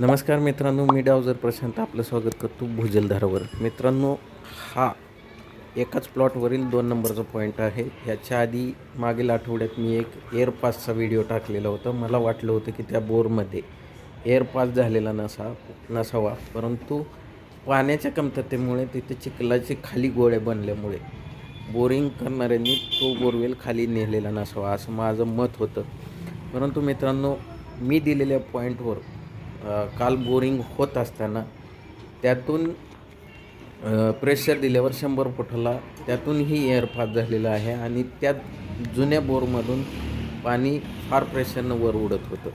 नमस्कार मित्रांनो मी डावजर प्रशांत. आपलं स्वागत करतो भुजलधारावर. मित्रांनो हा एकाच प्लॉटवरील दोन नंबरचा पॉईंट आहे. ह्याच्या आधी मागील आठवड्यात मी एक एअरपासचा व्हिडिओ टाकलेला होता. मला वाटलं होतं की त्या बोरमध्ये एअरपास झालेला नसा नसावा. परंतु पाण्याच्या कमतरतेमुळे तिथे चिखलाचे खाली गोळे बनल्यामुळे बोरिंग करणाऱ्यांनी तो बोरवेल खाली नेलेला नसावा असं माझं मत होतं. परंतु मित्रांनो मी दिलेल्या पॉईंटवर काल बोरिंग होत असताना त्यातून प्रेशर दिल्यावर शंभर फुटाला त्यातूनही एअर झालेला आहे आणि त्या जुन्या बोरमधून पाणी फार प्रेशरनं वर उडत होतं.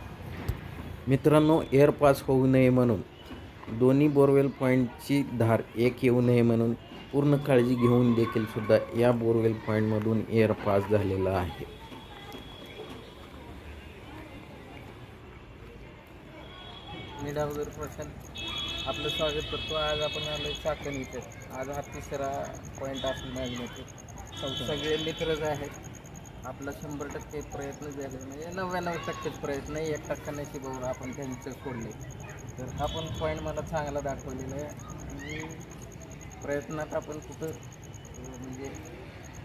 मित्रांनो एअरपास होऊ नये म्हणून दोन्ही बोरवेल पॉईंटची धार एक येऊ नये म्हणून पूर्ण काळजी घेऊन देखील सुद्धा या बोरवेल पॉईंटमधून एअरपास झालेला आहे. मी डावगर प्रशांत आपलं स्वागत करतो. आज आपण आलो चाकण इथे. आज हा तिसरा पॉईंट असेल मॅग्नेट सगळे मित्रच आहेत. आपला शंभर टक्के प्रयत्न झाले. म्हणजे नव्याण्णव टक्केच प्रयत्न एक टक्का नशिबावर आपण त्यांचं सोडले. तर हा पण पॉईंट मला चांगला दाखवलेला आहे. आणि प्रयत्नात आपण कुठं म्हणजे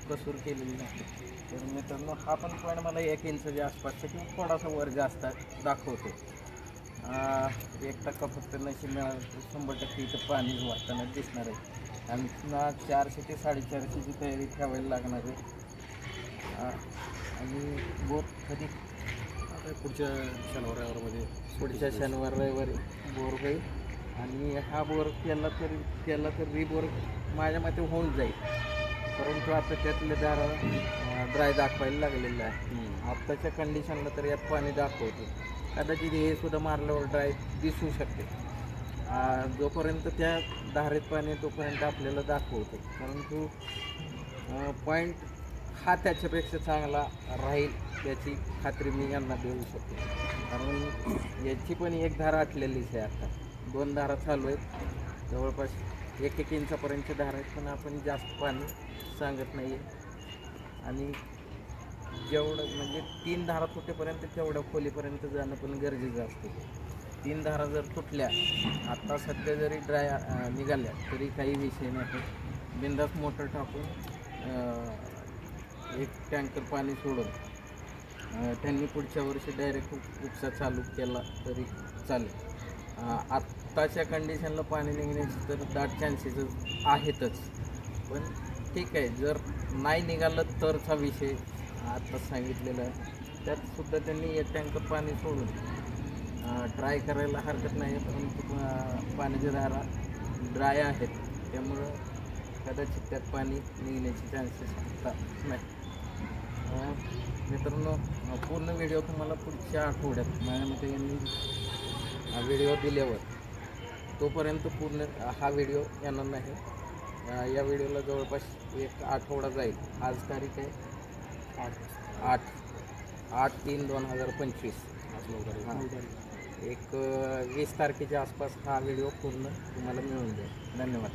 कसूर केलेली नाही. तर मित्रांनो हा पण पॉईंट मला एक इंचच्या आसपासचा किंवा थोडासा वर जास्त दाखवतो एक टक्का फक्त नशीब मिळालं तर शंभर टक्के इथं पाणी वाटताना दिसणार आहे. आणि पुन्हा चारशे ते साडेचारशेची तयारी ठेवायला लागणार आहे. आणि बोर कधी आता पुढच्या शनिवार रविवारमध्ये पुढच्या शनिवार रविवारी बोर होईल. आणि हा बोर केला तर केला तर रिबोर माझ्या मते होऊन जाईल. परंतु आता त्यातले दारा ड्राय दाखवायला लागलेलं आहे आत्ताच्या कंडिशनला तर यात पाणी दाखवतो कदाचित हे सुद्धा मारल्यावर ड्राय दिसू शकते. जोपर्यंत त्या धारेत पाणी तोपर्यंत आपल्याला दाखवतो. परंतु पॉईंट हा त्याच्यापेक्षा चांगला राहील याची खात्री मी यांना देऊ शकतो. कारण याची पण एक धारा आटलेलीच आहे आता. दोन धारा चालू आहेत. जवळपास एक एक इंचापर्यंतच्या धारा आहेत पण आपण जास्त पाणी सांगत नाही आहे आणि जेवढं म्हणजे तीन धारा तुटेपर्यंत तेवढ्या खोलीपर्यंत जाणं पण गरजेचं असतं. तीन धारा जर तुटल्या आत्ता सध्या जरी ड्राय निघाल्या तरी काही विषय नाही. बिंदास मोटर टाकून एक टँकर पाणी सोडून त्यांनी पुढच्या वर्षी डायरेक्ट उपसा चालू केला तरी चालेल. आत्ताच्या कंडिशनला पाणी निघण्याचे तर दाट चान्सेस आहेतच. पण ठीक आहे जर नाही निघालं तरचा विषय आत्ता सांगितलेलं आहे. त्यातसुद्धा त्यांनी एक टँकर पाणी सोडून ट्राय करायला हरकत नाही परंतु पाण्याच्या धारा ड्राय आहेत. त्यामुळं कदाचित त्यात पाणी निघण्याचे चान्सेस आता नाही. मित्रांनो पूर्ण व्हिडिओ तुम्हाला पुढच्या आठवड्यात माझ्यामध्ये यांनी व्हिडिओ दिल्यावर तोपर्यंत पूर्ण हा व्हिडिओ येणार नाही. या व्हिडिओला जवळपास एक आठवडा जाईल. आज तारीख आहे आठ. आठ. आठ तीन दोन हजार पंचवीस. हां. एक वीस तारखेच्या आसपास हा व्हिडिओ पूर्ण तुम्हाला मिळून जाईल. धन्यवाद.